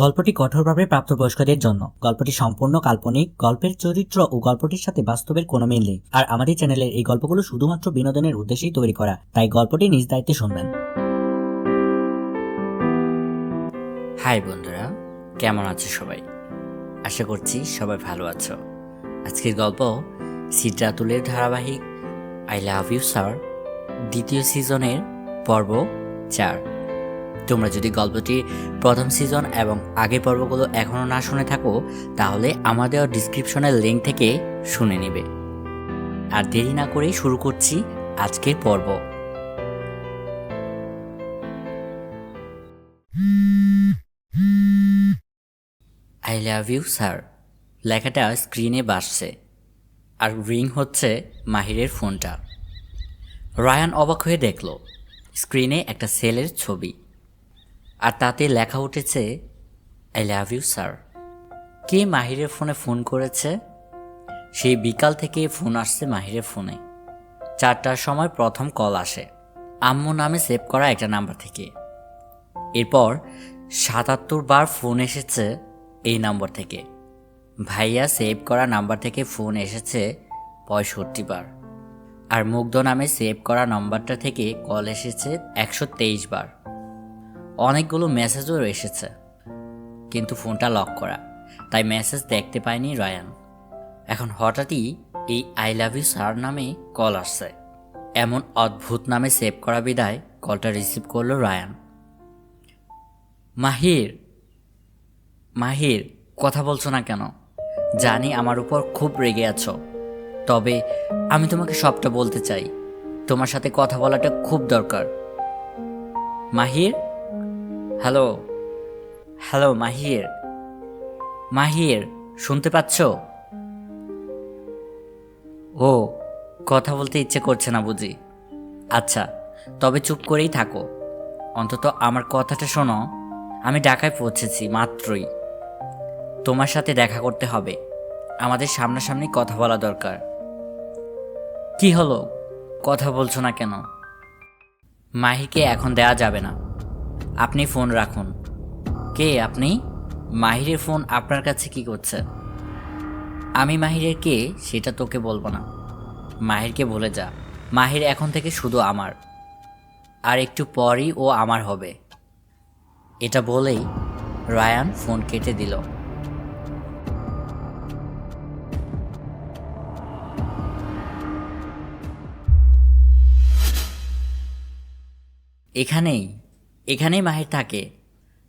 গল্পটি কঠোরভাবে প্রাপ্তবয়স্কদের জন্য। গল্পটি সম্পূর্ণ কাল্পনিক, গল্পের চরিত্র ও গল্পটির সাথে বাস্তবের কোনো মিল নেই। আর আমাদের চ্যানেলের এই গল্পগুলো শুধুমাত্র বিনোদনের উদ্দেশ্যেই তৈরি করা, তাই গল্পটি নিজ দায়িত্বে শুনবেন। হাই বন্ধুরা, কেমন আছো সবাই? আশা করছি সবাই ভালো আছো। আজকের গল্প সিদ্রাতুলের ধারাবাহিক আই লাভ ইউ স্যার দ্বিতীয় সিজনের পর্ব চার। তোমরা যদি গল্পটির প্রথম সিজন এবং আগের পর্বগুলো এখনও না শুনে থাকো, তাহলে আমাদের ডিসক্রিপশনের লিঙ্ক থেকে শুনে নেবে। আর দেরি না করেই শুরু করছি আজকের পর্ব। আই লাভ ইউ স্যার লেখাটা স্ক্রিনে বাসছে। আর রিং হচ্ছে মাহিরের ফোনটা। রায়ান অবাক হয়ে দেখল স্ক্রিনে একটা সেলের ছবি। আর তাতে লেখা উঠেছে আই লাভ ইউ স্যার কে মাহিরের ফোনে ফোন করেছে? সেই বিকাল থেকে ফোন আসছে মাহিরের ফোনে। চারটার সময় প্রথম কল আসে। আম্মু নামে সেভ করা একটা নাম্বার থেকে। এরপর সাতাত্তর বার ফোন এসেছে এই নাম্বার থেকে। ভাইয়া সেভ করা নাম্বার থেকে ফোন এসেছে পঁয়ষট্টি বার। আর মুগ্ধ নামে সেভ করা নম্বরটা থেকে কল এসেছে একশো তেইশ বার। অনেকগুলো মেসেজও এসেছে। কিন্তু ফোনটা লক করা। তাই মেসেজ দেখতে পায়নি রায়ান এখন হঠাৎই এই আই লাভ ইউ স্যার নামে কল আসছে। এমন অদ্ভুত নামে সেভ করা বিদায় কলটা রিসিভ করল রায়ান মাহির মাহির, কথা বলছো না কেন? জানি আমার উপর খুব রেগে আছো। তবে আমি তোমাকে সবটা বলতে চাই। তোমার সাথে কথা বলাটা খুব দরকার। Mahir hello hello, Mahir. মাহির, শুনতে পাচ্ছ? ও, কথা বলতে ইচ্ছে করছে না বুঝি। আচ্ছা তবে চুপ করেই থাকো। অন্তত আমার কথাটা শোনো, আমি ঢাকায় পৌঁছেছি, মাত্রই। তোমার সাথে দেখা করতে হবে। আমাদের সামনাসামনি কথা বলা দরকার। কি হলো? কথা বলছো না কেন? মাহিকে এখন দেয়া যাবে না। আপনি ফোন রাখুন। কে আপনি? মাহিরের ফোন আপনার কাছে কি করছে? আমি মাহিরের কে সেটা তোকে বলব না। মাহিরকে বলে যা। মাহির এখন থেকে শুধু আমার। আর একটু পরই ও আমার হবে। এটা বলেই রায়ান ফোন কেটে দিল। এখানেই এখানেই মাহির থাকে।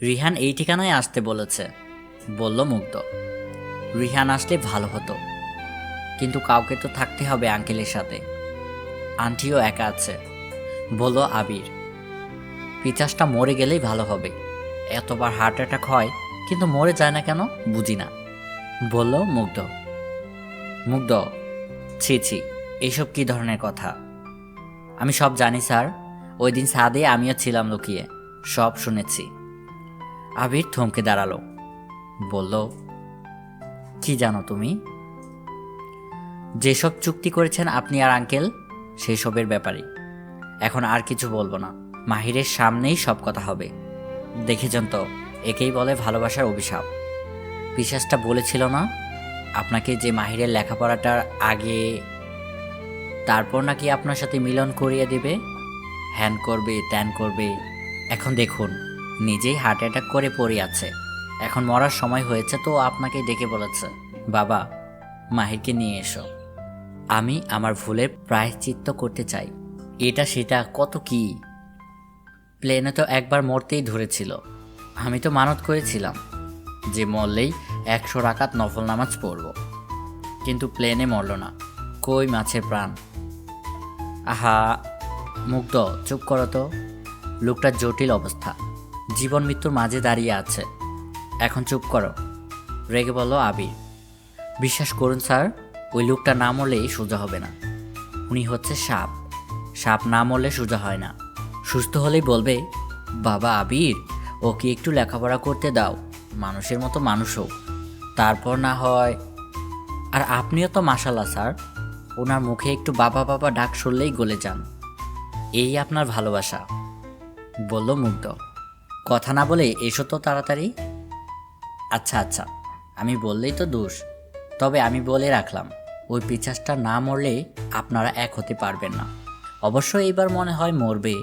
রিহান এই ঠিকানায় আসতে বলেছে, বলল মুগ্ধ। রিহান আসলে ভালো হতো, কিন্তু কাউকে তো থাকতে হবে আঙ্কেলের সাথে। আন্টিও একা আছে, বলল আবির। পিচাসটা মরে গেলেই ভালো হবে। এতবার হার্ট অ্যাটাক হয়, কিন্তু মরে যায় না কেন বুঝি না, বলল মুগ্ধ। মুগ্ধ, ছি ছি এইসব কী ধরনের কথা? আমি সব জানি, স্যার। ওই দিন সাদে আমিও ছিলাম লুকিয়ে। সব শুনেছি। আবির থমকে দাঁড়াল। বলল, কি জানো তুমি? যেসব চুক্তি করেছেন আপনি আর আঙ্কেল সেই সবের ব্যাপারে। এখন আর কিছু বলব না। মাহিরের সামনেই সব কথা হবে। দেখেছেন তো, একেই বলে ভালোবাসার অভিশাপ। বিশ্বাসটা বলেছিল না, আপনাকে যে মাহিরের লেখাপড়াটার আগে তারপর নাকি আপনার সাথে মিলন করিয়ে দেবে? হ্যান করবে, ত্যান করবে এখন দেখুন, নিজেই হার্ট অ্যাটাক করে পড়ে আছে। এখন মরার সময় হয়েছে তো আপনাকে ডেকে বলেছে। বাবা, মাহিরকে নিয়ে এসো। আমি আমার ভুলের প্রায়শ্চিত্ত করতে চাই। এটা, সেটা, কত কি? প্লেনে তো একবার মরতেই ধরেছিল। আমি তো মানত করেছিলাম যে মরলেই একশো রাকাত নফল নামাজ পড়ব। কিন্তু প্লেনে মরল না। কই মাছের প্রাণ? আহা, মুগ্ধ, চুপ করো তো। লোকটার জটিল অবস্থা। জীবন মৃত্যুর মাঝে দাঁড়িয়ে আছে। এখন চুপ করো। রেগে বলো, আবির। বিশ্বাস করুন, স্যার, ওই লোকটা না মরলেই সোজা হবে না। উনি হচ্ছে সাপ। সাপ না মরলে সোজা হয় না। সুস্থ হলেই বলবে, বাবা আবির, ওকে একটু লেখাপড়া করতে দাও। মানুষের মতো মানুষ হোক। তারপর না হয় আর আপনিও তো মাসাল্লাহ স্যার। ওনার মুখে একটু বাবা বাবা ডাক শুনলেই গলে যান। এই আপনার ভালোবাসা। বলল মুগ্ধ। কথা না বলে এসো তো তাড়াতাড়ি। আচ্ছা আচ্ছা আমি বললেই তো দোষ। তবে আমি বলে রাখলাম, ওই পিচাসটা না মরলে আপনারা এক হতে পারবেন না। অবশ্য এইবার মনে হয় মরবে।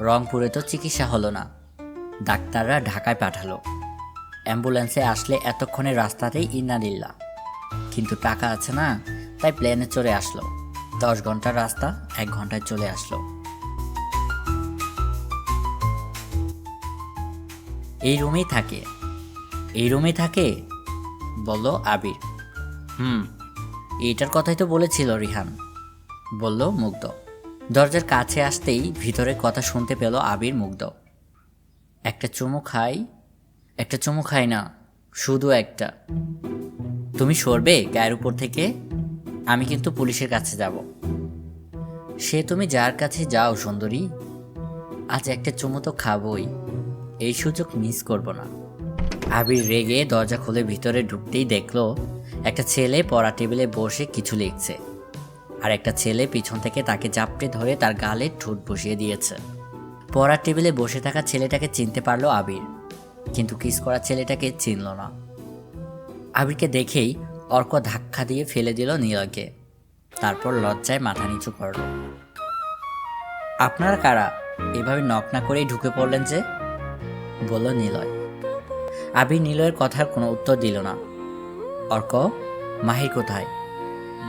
রংপুরে তো চিকিৎসা হলো না। ডাক্তাররা ঢাকায় পাঠালো। অ্যাম্বুলেন্সে আসলে এতক্ষণে রাস্তাতেই ইনালিল্লা কিন্তু টাকা আছে না, তাই প্লেনে চলে আসলো। দশ ঘণ্টার রাস্তা, এক ঘন্টায় চলে আসলো। এই রুমেই থাকে। এই রুমেই থাকে? বলল আবির। হুম, এইটার কথাই তো বলেছিল রিহান, বলল মুগ্ধ। দরজার কাছে আসতেই ভিতরে কথা শুনতে পেল আবির মুগ্ধ। একটা চুমু খাই? একটা চুমু খাই না, শুধু একটা। তুমি সরবে গায়ের উপর থেকে? আমি কিন্তু পুলিশের কাছে যাব। সে তুমি যার কাছে যাও সুন্দরী, আজ একটা চুমু তো খাবই। এই সুযোগ মিস করব না। আবির রেগে দরজা খুলে ভিতরে ঢুকতেই দেখল, একটা ছেলে পড়া টেবিলে বসে কিছু লিখছে। আর একটা ছেলে পিছন থেকে তাকে জাপটে ধরে তার গালে ঠোঁট বসিয়ে দিয়েছে। পড়ার টেবিলে বসে থাকা ছেলেটাকে চিনতে পারল আবির, কিন্তু কিস করা ছেলেটাকে চিনল না। আবিরকে দেখেই অর্ক ধাক্কা দিয়ে ফেলে দিল নীলকে, তারপর লজ্জায় মাথা নিচু করল। আপনারা কারা? এভাবে নক না করেই ঢুকে পড়লেন যে? বলল নিলয়। আবির নিলয়ের কথার কোনো উত্তর দিল না। অর্ক, মাহির কোথায়?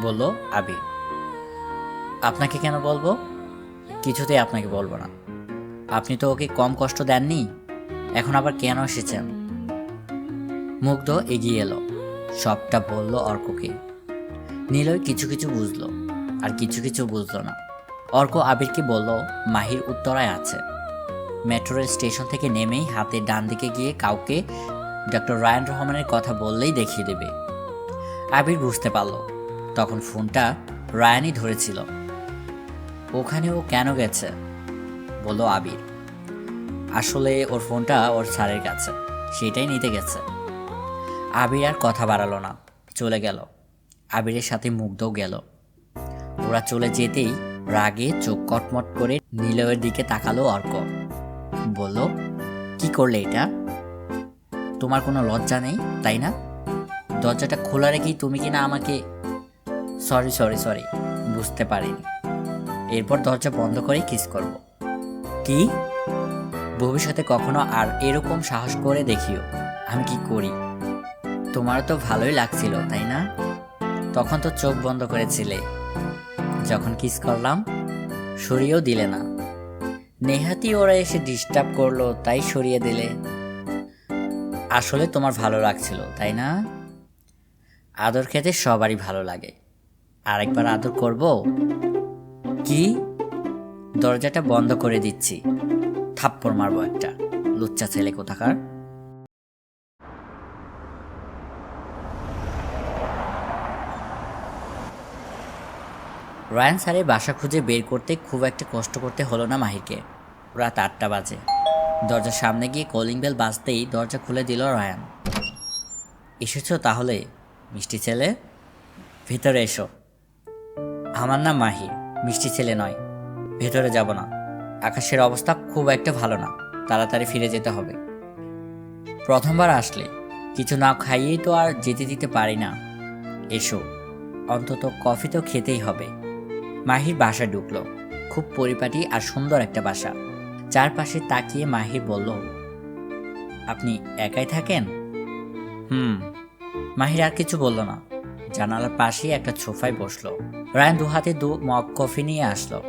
বলল আবির আপনাকে কেন বলব? কিছুতেই আপনাকে বলব না। আপনি তো ওকে কম কষ্ট দেননি, এখন আবার কেন এসেছেন? মুগ্ধ এগিয়ে এলো। সবটা বলল অর্ককে। নীলয় কিছু কিছু বুঝলো, আর কিছু কিছু বুঝলো না। অর্ক আবিরকে বলল, মাহির উত্তরায় আছে। মেট্রো স্টেশন থেকে নেমেই হাতে ডান দিকে গিয়ে কাউকে ডক্টর রায়ন রহমানের কথা বললেই দেখিয়ে দেবে। আবির বুঝতে পারল, তখন ফোনটা রায়ানই ধরেছিল। ওখানে ও কেন গেছে? বলল আবির। আসলে ওর ফোনটা ওর স্যারের কাছে, সেটাই নিতে গেছে। আবির আর কথা বাড়ালো না, চলে গেল। আবিরের সাথে মুগ্ধও গেল। ওরা চলে যেতেই রাগে চোখ কটমট করে নীলয়ের দিকে তাকালো অর্ক। বলল কি করলে এটা? তোমার কোনো লজ্জা নেই, তাই না? দরজাটা খোলা রেখেই তুমি কিনা আমাকে সরি সরি সরি, বুঝতে পারিনি। এরপর দরজা বন্ধ করে কিস করব। কি? ভবিষ্যতে কখনো আর এরকম সাহস করে দেখিও, আমি কি করি? তোমার তো ভালোই লাগছিল, তাই না? তখন তো চোখ বন্ধ করেছিলে। যখন কিস করলাম, সরিয়েও দিলে না। নেহাতি ওরা এসে ডিস্টার্ব করল, তাই সরিয়ে দিলে। আসলে তোমার ভালো লাগছিল, তাই না? আদর খেতে সবারই ভালো লাগে। আরেকবার আদর করব? কি? দরজাটা বন্ধ করে দিচ্ছি। থাপ্পড় মারবো একটা। লুচ্চা ছেলে কোথাকার? রায়ান স্যারের বাসা খুঁজে বের করতে খুব একটা কষ্ট করতে হলো না মাহিরকে। রাত আটটা বাজে। দরজার সামনে গিয়ে কলিং বেল বাজতেই দরজা খুলে দিল রায়ান। এসেছ তাহলে, মিষ্টি ছেলে? ভেতরে এসো। আমার নাম মাহির, মিষ্টি ছেলে নয়। ভেতরে যাব না। আকাশের অবস্থা খুব একটা ভালো না। তাড়াতাড়ি ফিরে যেতে হবে। প্রথমবার আসলে। কিছু না খাইয়েই তো আর যেতে দিতে পারি না। এসো। অন্তত কফি তো খেতেই হবে। মাহির বাসা ঢুকলো। খুব পরিপাটি আর সুন্দর একটা বাসা। চারপাশে তাকিয়ে মাহির বলল আপনি একাই থাকেন? হুম। মাহির আর কিছু বলল না। জানালার পাশেই একটা সোফায় বসল। রায়ন দু হাতে দু মগ কফি নিয়ে আসলো।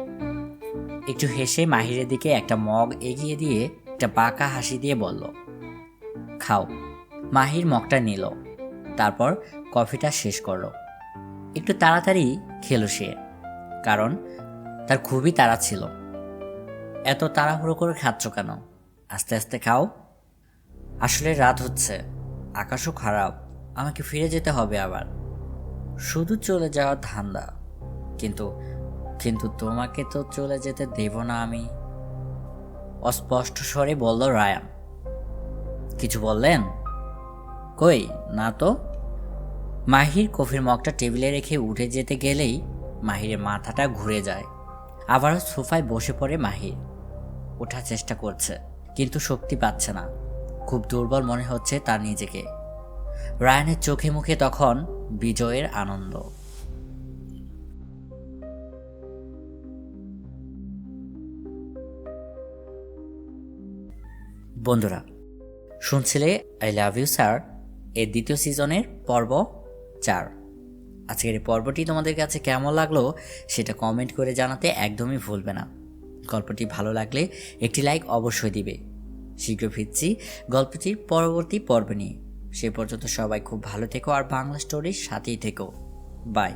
একটু হেসে মাহিরের দিকে একটা মগ এগিয়ে দিয়ে একটা বাঁকা হাসি দিয়ে বলল খাও। মাহির মগটা নিল। তারপর কফিটা শেষ করল। একটু তাড়াতাড়ি খেলো সে। কারণ তার খুবই তাড়া ছিল। এত তাড়াহুড়ো করে খাচ্ছ কেন? আস্তে আস্তে খাও। আসলে রাত হচ্ছে, আকাশও খারাপ, আমাকে ফিরে যেতে হবে আবার। শুধু চলে যাওয়ার ধান্দা, কিন্তু কিন্তু তোমাকে তো চলে যেতে দেব না আমি। অস্পষ্ট স্বরে বলল রায়ান। কিছু বললেন? কই, না তো? মাহির কফির মগটা টেবিলে রেখে উঠে যেতে গেলেই মাহিরের মাথাটা ঘুরে যায়। আবারও সোফায় বসে পড়ে মাহির। ওঠার চেষ্টা করছে, কিন্তু শক্তি পাচ্ছে না। খুব দুর্বল মনে হচ্ছে তার নিজেকে। রায়ানের চোখে মুখে তখন বিজয়ের আনন্দ। বন্ধুরা, শুনছিলে আই লাভ ইউ, স্যার? এর দ্বিতীয় সিজনের পর্ব চার। আজকের এই পর্বটি তোমাদের কাছে কেমন লাগল সেটা কমেন্ট করে জানাতে একদমই ভুলবে না। গল্পটি ভালো লাগলে একটি লাইক অবশ্যই দিবে। শীঘ্র ফিরছি গল্পটির পরবর্তী পর্ব নিয়ে। সে পর্যন্ত সবাই খুব ভালো থেকো আর বাংলা স্টোরির সাথেই থেকো। বাই